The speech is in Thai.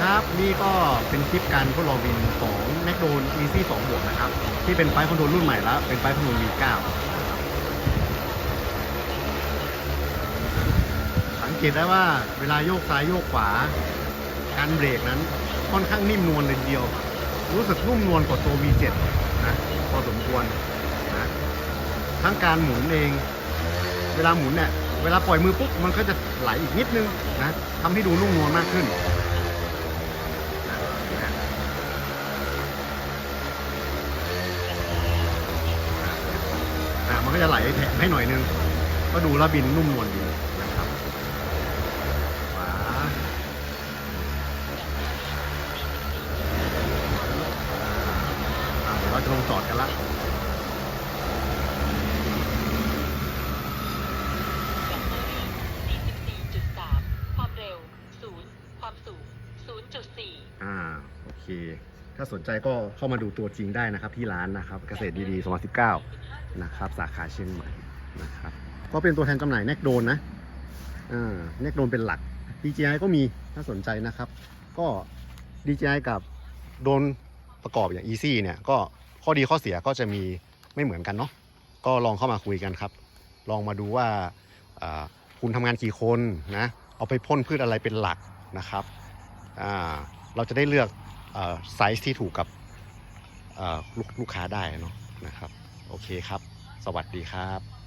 ครับ นี่ก็เป็นคลิปการทดลองบินของแมคโดน Easy 2บวกนะครับ ที่เป็นไฟคอนโทรลรุ่นใหม่แล้ว เป็นไฟคอนโทรล V9 สังเกตได้ว่าเวลาโยกซ้ายโยกขวา การเบรกนั้นค่อนข้างนิ่มนวลเลยทีเดียว รู้สึกนุ่มนวลกว่าตัว V7 นะพอสมควรนะทั้งการหมุนเอง เวลาหมุนเนี่ยเวลาปล่อยมือปุ๊บมันก็จะไหลอีกนิดนึงนะทำให้ดูนุ่มนวลมากขึ้น จะไหลแถมให้หน่อยนึง ก็ดูแล้วบินนุ่มนวลดีนะครับขวาอ่าเดี๋ยวเราจะลงจอดกันละแบตเตอรี่44.3ความเร็ว0ความสูง0.4อ่า โอเค ถ้าสนใจก็เข้ามาดูตัวจริงได้นะครับที่ร้านนะครับเกษตรดีๆ2019นะครับสาขาเชียงใหม่นะครับก็เป็นตัวแทนจำหน่ายแนกโดนนะอ่าแนกโดนเป็นหลัก DJI ก็มีถ้าสนใจนะครับ ก็ DJI กับโดนประกอบอย่าง Easy เนี่ยก็ข้อดีข้อเสียก็จะมีไม่เหมือนกันเนาะก็ลองเข้ามาคุยกันครับ ลองมาดูว่าคุณทำงานกี่คนนะเอาไปพ่นพืชอะไรเป็นหลักนะครับเราจะได้เลือก ไซส์ที่ถูกกับลูกลูกค้าได้เนาะนะครับ โอเคครับ สวัสดีครับ